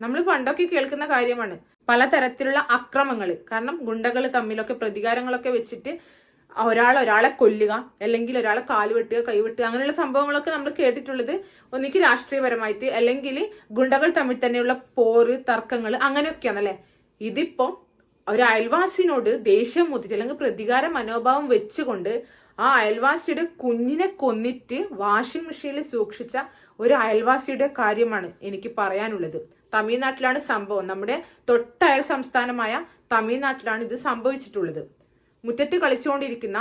നമ്മൾ പണ്ടൊക്കെ കേൾക്കുന്ന കാര്യമാണ് പലതരത്തിലുള്ള അക്രമങ്ങൾ കാരണം ഗുണ്ടകൾ തമ്മിലൊക്കെ പ്രതികാരങ്ങളൊക്കെ വെച്ചിട്ട് ഒരാൾ ഒരാളെ കൊല്ലുക അല്ലെങ്കിൽ ഒരാളെ കാൽ വെട്ടുക കൈവെട്ടുക അങ്ങനെയുള്ള സംഭവങ്ങളൊക്കെ നമ്മൾ കേട്ടിട്ടുള്ളത് ഒന്നിക്ക് രാഷ്ട്രീയപരമായിട്ട് അല്ലെങ്കിൽ ഗുണ്ടകൾ തമ്മിൽ തന്നെയുള്ള പോര് തർക്കങ്ങൾ അങ്ങനെയൊക്കെയാണ് അല്ലെ ഇതിപ്പോ ഒരു അയൽവാസിനോട് ദേഷ്യം മുതിച്ച് അല്ലെങ്കിൽ പ്രതികാര മനോഭാവം വെച്ചുകൊണ്ട് ആ അയൽവാസിയുടെ കുഞ്ഞിനെ കൊന്നിട്ട് വാഷിംഗ് മെഷീനിൽ സൂക്ഷിച്ച ഒരു അയൽവാസിയുടെ കാര്യമാണ് എനിക്ക് പറയാനുള്ളത്. തമിഴ്നാട്ടിലാണ് സംഭവം. നമ്മുടെ തൊട്ടയൽ സംസ്ഥാനമായ തമിഴ്നാട്ടിലാണ് ഇത് സംഭവിച്ചിട്ടുള്ളത്. മുറ്റത്ത് കളിച്ചുകൊണ്ടിരിക്കുന്ന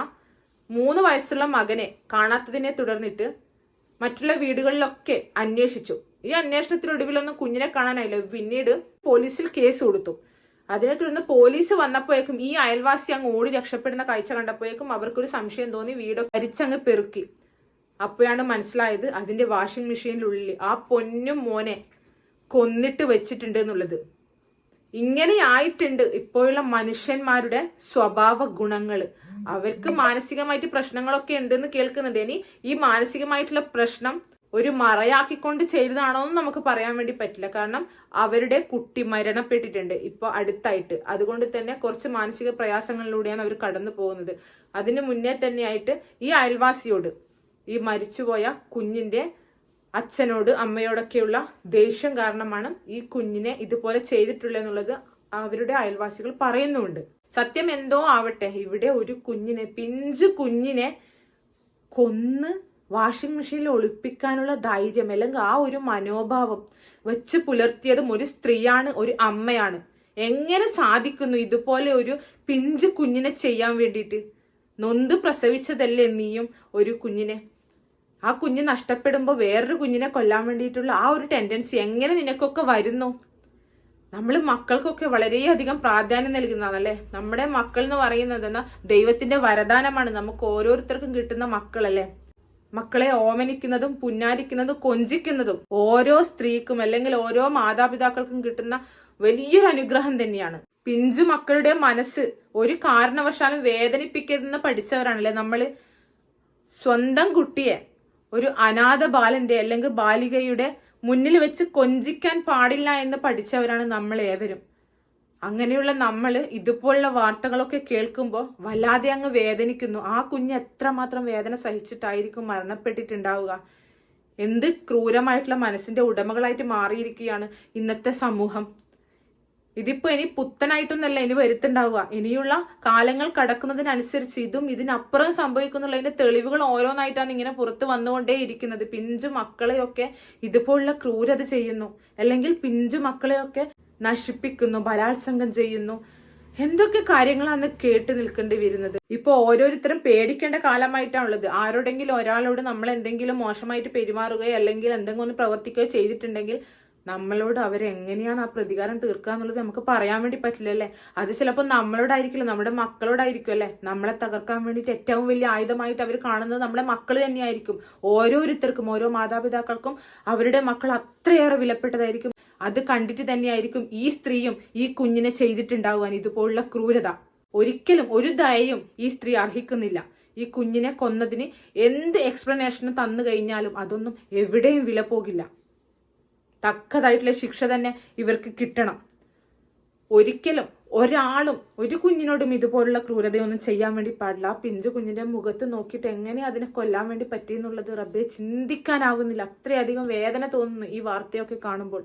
മൂന്ന് വയസ്സുള്ള മകനെ കാണാത്തതിനെ തുടർന്നിട്ട് മറ്റുള്ള വീടുകളിലൊക്കെ അന്വേഷിച്ചു. ഈ അന്വേഷണത്തിനൊടുവിലൊന്നും കുഞ്ഞിനെ കാണാനായില്ല. പിന്നീട് പോലീസിൽ കേസ് കൊടുത്തു. അതിനെ തുടർന്ന് പോലീസ് വന്നപ്പോഴേക്കും ഈ അയൽവാസി അങ്ങ് ഓടി രക്ഷപ്പെടുന്ന കാഴ്ച കണ്ടപ്പോഴേക്കും അവർക്കൊരു സംശയം തോന്നി. വീടൊക്കെ അരിച്ചങ്ങ് പെറുക്കി. അപ്പോഴാണ് മനസ്സിലായത് അതിന്റെ വാഷിംഗ് മെഷീനിലുള്ളിൽ ആ പൊന്നും മോനെ കൊന്നിട്ട് വെച്ചിട്ടുണ്ട് എന്നുള്ളത്. ഇങ്ങനെയായിട്ടുണ്ട് ഇപ്പോഴുള്ള മനുഷ്യന്മാരുടെ സ്വഭാവ ഗുണങ്ങൾ അവർക്ക് മാനസികമായിട്ട് പ്രശ്നങ്ങളൊക്കെ ഉണ്ടെന്ന് കേൾക്കുന്നുണ്ട്. ഇനി ഈ മാനസികമായിട്ടുള്ള പ്രശ്നം ഒരു മറയാക്കിക്കൊണ്ട് ചെയ്തതാണോ എന്ന് നമുക്ക് പറയാൻ വേണ്ടി പറ്റില്ല. കാരണം അവരുടെ കുട്ടി മരണപ്പെട്ടിട്ടുണ്ട് ഇപ്പൊ അടുത്തായിട്ട്. അതുകൊണ്ട് തന്നെ കുറച്ച് മാനസിക പ്രയാസങ്ങളിലൂടെയാണ് അവർ കടന്നു പോകുന്നത്. അതിന് മുന്നേ തന്നെയായിട്ട് ഈ അയൽവാസിയോട് ഈ മരിച്ചുപോയ കുഞ്ഞിന്റെ അച്ഛനോട് അമ്മയോടൊക്കെയുള്ള ദേഷ്യം കാരണമാണ് ഈ കുഞ്ഞിനെ ഇതുപോലെ ചെയ്തിട്ടുള്ള എന്നുള്ളത് അവരുടെ അയൽവാസികൾ പറയുന്നുണ്ട് സത്യം എന്തോ ആവട്ടെ ഇവിടെ ഒരു കുഞ്ഞിനെ പിഞ്ചു കുഞ്ഞിനെ കൊന്ന് വാഷിംഗ് മെഷീനിൽ ഒളിപ്പിക്കാനുള്ള ധൈര്യം അല്ലെങ്കിൽ ആ ഒരു മനോഭാവം വെച്ച് പുലർത്തിയതും ഒരു സ്ത്രീയാണ് ഒരു അമ്മയാണ്. എങ്ങനെ സാധിക്കുന്നു ഇതുപോലെ ഒരു പിഞ്ചു കുഞ്ഞിനെ ചെയ്യാൻ വേണ്ടിയിട്ട്? നൊന്ത് പ്രസവിച്ചതല്ലേ നീയും ഒരു കുഞ്ഞിനെ? ആ കുഞ്ഞ് നഷ്ടപ്പെടുമ്പോൾ വേറൊരു കുഞ്ഞിനെ കൊല്ലാൻ വേണ്ടിയിട്ടുള്ള ആ ഒരു ടെൻഡൻസി എങ്ങനെ നിനക്കൊക്കെ വരുന്നു? നമ്മൾ മക്കൾക്കൊക്കെ വളരെയധികം പ്രാധാന്യം നൽകുന്നതാണല്ലേ? നമ്മുടെ മക്കൾ എന്ന് പറയുന്നത് ദൈവത്തിന്റെ വരദാനമാണ്. നമുക്ക് ഓരോരുത്തർക്കും കിട്ടുന്ന മക്കളല്ലേ? മക്കളെ ഓമനിക്കുന്നതും പുന്നാരിക്കുന്നതും കൊഞ്ചിക്കുന്നതും ഓരോ സ്ത്രീക്കും അല്ലെങ്കിൽ ഓരോ മാതാപിതാക്കൾക്കും കിട്ടുന്ന വലിയൊരു അനുഗ്രഹം തന്നെയാണ്. പിഞ്ചു മക്കളുടെ മനസ്സ് ഒരു കാരണവശാലും വേദനിപ്പിക്കരുതെന്ന് പഠിച്ചവരാണല്ലേ നമ്മൾ സ്വന്തം കുട്ടിയെ ഒരു അനാഥ ബാലന്റെ അല്ലെങ്കിൽ ബാലികയുടെ മുന്നിൽ വെച്ച് കൊഞ്ചിക്കാൻ പാടില്ല എന്ന് പഠിച്ചവരാണ് നമ്മൾ ഏവരും. അങ്ങനെയുള്ള നമ്മൾ ഇതുപോലുള്ള വാർത്തകളൊക്കെ കേൾക്കുമ്പോൾ വല്ലാതെ അങ്ങ് വേദനിക്കുന്നു. ആ കുഞ്ഞ് എത്രമാത്രം വേദന സഹിച്ചിട്ടായിരിക്കും മരണപ്പെട്ടിട്ടുണ്ടാവുക? എന്ത് ക്രൂരമായിട്ടുള്ള മനസ്സിന്റെ ഉടമകളായിട്ട് മാറിയിരിക്കുകയാണ് ഇന്നത്തെ സമൂഹം. ഇതിപ്പോ ഇനി പുത്തനായിട്ടൊന്നല്ല ഇനി വരുത്തുണ്ടാവുക. ഇനിയുള്ള കാലങ്ങൾ കടക്കുന്നതിനനുസരിച്ച് ഇതും ഇതിനപ്പുറം സംഭവിക്കുന്നുള്ളതിന്റെ തെളിവുകൾ ഓരോന്നായിട്ടാണ് ഇങ്ങനെ പുറത്ത് വന്നുകൊണ്ടേ ഇരിക്കുന്നത്. പിഞ്ചു മക്കളെയൊക്കെ ഇതുപോലുള്ള ക്രൂരത ചെയ്യുന്നു. അല്ലെങ്കിൽ പിഞ്ചു മക്കളെയൊക്കെ നശിപ്പിക്കുന്നു ബലാത്സംഗം ചെയ്യുന്നു. എന്തൊക്കെ കാര്യങ്ങളാണ് കേട്ട് നിൽക്കേണ്ടി വരുന്നത്? ഇപ്പൊ ഓരോരുത്തരും പേടിക്കേണ്ട കാലമായിട്ടാണുള്ളത്. ആരോടെങ്കിലും ഒരാളോട് നമ്മൾ എന്തെങ്കിലും മോശമായിട്ട് പെരുമാറുകയോ അല്ലെങ്കിൽ എന്തെങ്കിലും ഒന്ന് പ്രവർത്തിക്കുകയോ ചെയ്തിട്ടുണ്ടെങ്കിൽ നമ്മളോട് അവരെങ്ങനെയാണ് ആ പ്രതികാരം തീർക്കുക എന്നുള്ളത് നമുക്ക് പറയാൻ വേണ്ടി പറ്റില്ലല്ലേ? അത് ചിലപ്പോൾ നമ്മളോടായിരിക്കില്ല നമ്മുടെ മക്കളോടായിരിക്കും അല്ലേ? നമ്മളെ തകർക്കാൻ വേണ്ടിയിട്ട് ഏറ്റവും വലിയ ആയുധമായിട്ട് അവർ കാണുന്നത് നമ്മുടെ മക്കൾ തന്നെയായിരിക്കും. ഓരോരുത്തർക്കും ഓരോ മാതാപിതാക്കൾക്കും അവരുടെ മക്കൾ അത്രയേറെ വിലപ്പെട്ടതായിരിക്കും. അത് കണ്ടിട്ട് തന്നെയായിരിക്കും ഈ സ്ത്രീയും ഈ കുഞ്ഞിനെ ചെയ്തിട്ടുണ്ടാവുവാൻ ഇതുപോലുള്ള ക്രൂരത. ഒരിക്കലും ഒരു ദയയും ഈ സ്ത്രീ അർഹിക്കുന്നില്ല. ഈ കുഞ്ഞിനെ കൊന്നതിന് എന്ത് എക്സ്പ്ലനേഷനും തന്നു കഴിഞ്ഞാലും അതൊന്നും എവിടെയും വില പോകില്ല. തക്കതായിട്ടുള്ള ശിക്ഷ തന്നെ ഇവർക്ക് കിട്ടണം. ഒരിക്കലും ഒരാളും ഒരു കുഞ്ഞിനോടും ഇതുപോലുള്ള ക്രൂരതയൊന്നും ചെയ്യാൻ വേണ്ടി പാടില്ല. ആ പിഞ്ചു കുഞ്ഞിന്റെ മുഖത്ത് നോക്കിയിട്ട് എങ്ങനെ അതിനെ കൊല്ലാൻ വേണ്ടി പറ്റിയെന്നുള്ളത് റബ്ബെ ചിന്തിക്കാനാവുന്നില്ല. അത്രയധികം വേദന തോന്നുന്നു ഈ വാർത്തയൊക്കെ കാണുമ്പോൾ.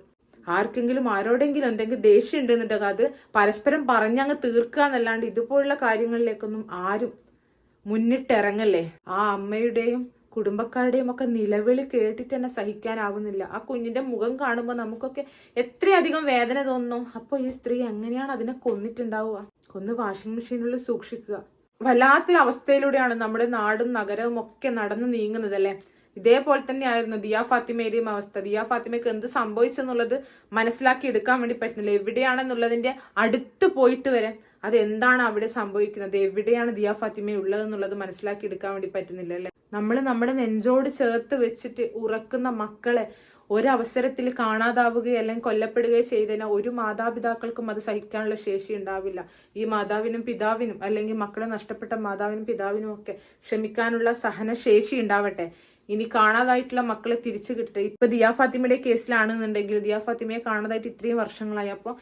ആർക്കെങ്കിലും ആരോടെങ്കിലും എന്തെങ്കിലും ദേഷ്യം ഉണ്ടെന്നുണ്ടെങ്കിൽ അത് പരസ്പരം പറഞ്ഞങ്ങ് തീർക്കുക എന്നല്ലാണ്ട് ഇതുപോലുള്ള കാര്യങ്ങളിലേക്കൊന്നും ആരും മുന്നിട്ടിറങ്ങല്ലേ? ആ അമ്മയുടെയും കുടുംബക്കാരുടെയും ഒക്കെ നിലവിളി കേട്ടിട്ട് തന്നെ സഹിക്കാനാവുന്നില്ല. ആ കുഞ്ഞിന്റെ മുഖം കാണുമ്പോൾ നമുക്കൊക്കെ എത്രയധികം വേദന തോന്നുന്നു അപ്പോൾ ഈ സ്ത്രീ എങ്ങനെയാണ് അതിനെ കൊന്നിട്ടുണ്ടാവുക? കൊന്ന് വാഷിംഗ് മെഷീനുള്ളിൽ സൂക്ഷിക്കുക. വല്ലാത്തൊരു അവസ്ഥയിലൂടെയാണ് നമ്മുടെ നാടും നഗരവും ഒക്കെ നടന്നു നീങ്ങുന്നത് അല്ലേ? ഇതേപോലെ തന്നെയായിരുന്നു ദിയ ഫാത്തിമയുടെയും അവസ്ഥ. ദിയ ഫാത്തിമയ്ക്ക് എന്ത് സംഭവിച്ചെന്നുള്ളത് മനസ്സിലാക്കി എടുക്കാൻ വേണ്ടി പറ്റുന്നില്ല. എവിടെയാണെന്നുള്ളതിന്റെ അടുത്ത് പോയിട്ട് വരെ അത് എന്താണ് അവിടെ സംഭവിക്കുന്നത്? എവിടെയാണ് ദിയ ഫാത്തിമ ഉള്ളതെന്നുള്ളത് മനസ്സിലാക്കി എടുക്കാൻ വേണ്ടി പറ്റുന്നില്ല അല്ലെ? നമ്മൾ നമ്മുടെ നെഞ്ചോട് ചേർത്ത് വെച്ചിട്ട് ഉറക്കുന്ന മക്കളെ ഒരവസരത്തിൽ കാണാതാവുകയോ അല്ലെങ്കിൽ കൊല്ലപ്പെടുകയോ ചെയ്തതിനാൽ ഒരു മാതാപിതാക്കൾക്കും അത് സഹിക്കാനുള്ള ശേഷി ഉണ്ടാവില്ല. ഈ മാതാവിനും പിതാവിനും അല്ലെങ്കിൽ മക്കളെ നഷ്ടപ്പെട്ട മാതാവിനും പിതാവിനും ഒക്കെ ക്ഷമിക്കാനുള്ള സഹനശേഷി ഉണ്ടാവട്ടെ. ഇനി കാണാതായിട്ടുള്ള മക്കളെ തിരിച്ചു കിട്ടട്ടെ. ഇപ്പൊ ദിയാ ഫാത്തിമയുടെ കേസിലാണെന്നുണ്ടെങ്കിൽ ദിയാ ഫാത്തിമയെ കാണാതായിട്ട് ഇത്രയും വർഷങ്ങളായി. അപ്പോൾ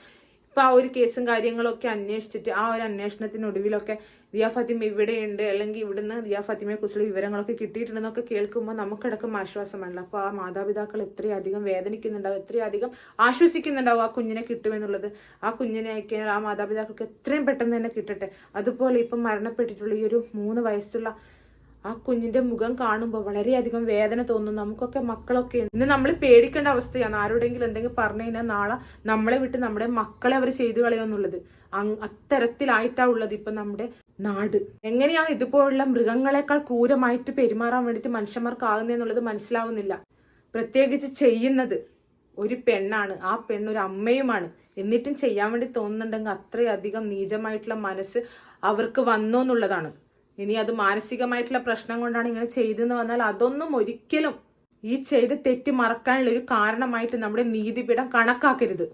ഇപ്പൊ ആ ഒരു കേസും കാര്യങ്ങളൊക്കെ അന്വേഷിച്ചിട്ട് ആ ഒരു അന്വേഷണത്തിനൊടുവിലൊക്കെ ദിയാ ഫാത്തിമ ഇവിടെയുണ്ട്. അല്ലെങ്കിൽ ഇവിടുന്ന് ദിയാ ഫാത്തിമയെ കുറിച്ചുള്ള വിവരങ്ങളൊക്കെ കിട്ടിയിട്ടുണ്ടെന്നൊക്കെ കേൾക്കുമ്പോൾ നമുക്കടക്കം ആശ്വാസമാണല്ലോ. അപ്പോൾ ആ മാതാപിതാക്കൾ എത്രയധികം വേദനിക്കുന്നുണ്ടാവും എത്രയധികം ആശ്വസിക്കുന്നുണ്ടാവും ആ കുഞ്ഞിനെ കിട്ടുമെന്നുള്ളത്. ആ കുഞ്ഞിനെ ആ മാതാപിതാക്കൾക്ക് എത്രയും പെട്ടെന്ന് തന്നെ കിട്ടട്ടെ. അതുപോലെ ഇപ്പം മരണപ്പെട്ടിട്ടുള്ള ഈ ഒരു മൂന്ന് വയസ്സുള്ള ആ കുഞ്ഞിന്റെ മുഖം കാണുമ്പോൾ വളരെയധികം വേദന തോന്നും. നമുക്കൊക്കെ മക്കളൊക്കെ ഇന്ന് നമ്മൾ പേടിക്കേണ്ട അവസ്ഥയാണ്. ആരോടെങ്കിലും എന്തെങ്കിലും പറഞ്ഞു കഴിഞ്ഞാൽ നാളെ നമ്മളെ വിട്ട് നമ്മുടെ മക്കളെ അവർ ചെയ്തു കളയുമെന്നുള്ളത്. അത്തരത്തിലായിട്ടാ ഉള്ളത് ഇപ്പൊ നമ്മുടെ നാട്. എങ്ങനെയാണ് ഇതുപോലുള്ള മൃഗങ്ങളെക്കാൾ ക്രൂരമായിട്ട് പെരുമാറാൻ വേണ്ടിയിട്ട് മനുഷ്യന്മാർക്കാകുന്നതെന്നുള്ളത് മനസ്സിലാവുന്നില്ല. പ്രത്യേകിച്ച് ചെയ്യുന്നത് ഒരു പെണ്ണാണ്. ആ പെണ്ണൊരു അമ്മയുമാണ്. എന്നിട്ടും ചെയ്യാൻ വേണ്ടി തോന്നുന്നുണ്ടെങ്കിൽ അത്രയധികം നീചമായിട്ടുള്ള മനസ്സ് അവർക്ക് വന്നോ എന്നുള്ളതാണ്. ഇനി അത് മാനസികമായിട്ടുള്ള പ്രശ്നം കൊണ്ടാണ് ഇങ്ങനെ ചെയ്തെന്ന് വന്നാൽ അതൊന്നും ഒരിക്കലും ഈ ചെയ്ത തെറ്റ് മറക്കാനുള്ള ഒരു കാരണമായിട്ട് നമ്മുടെ നീതിപീഠം കണക്കാക്കരുത്.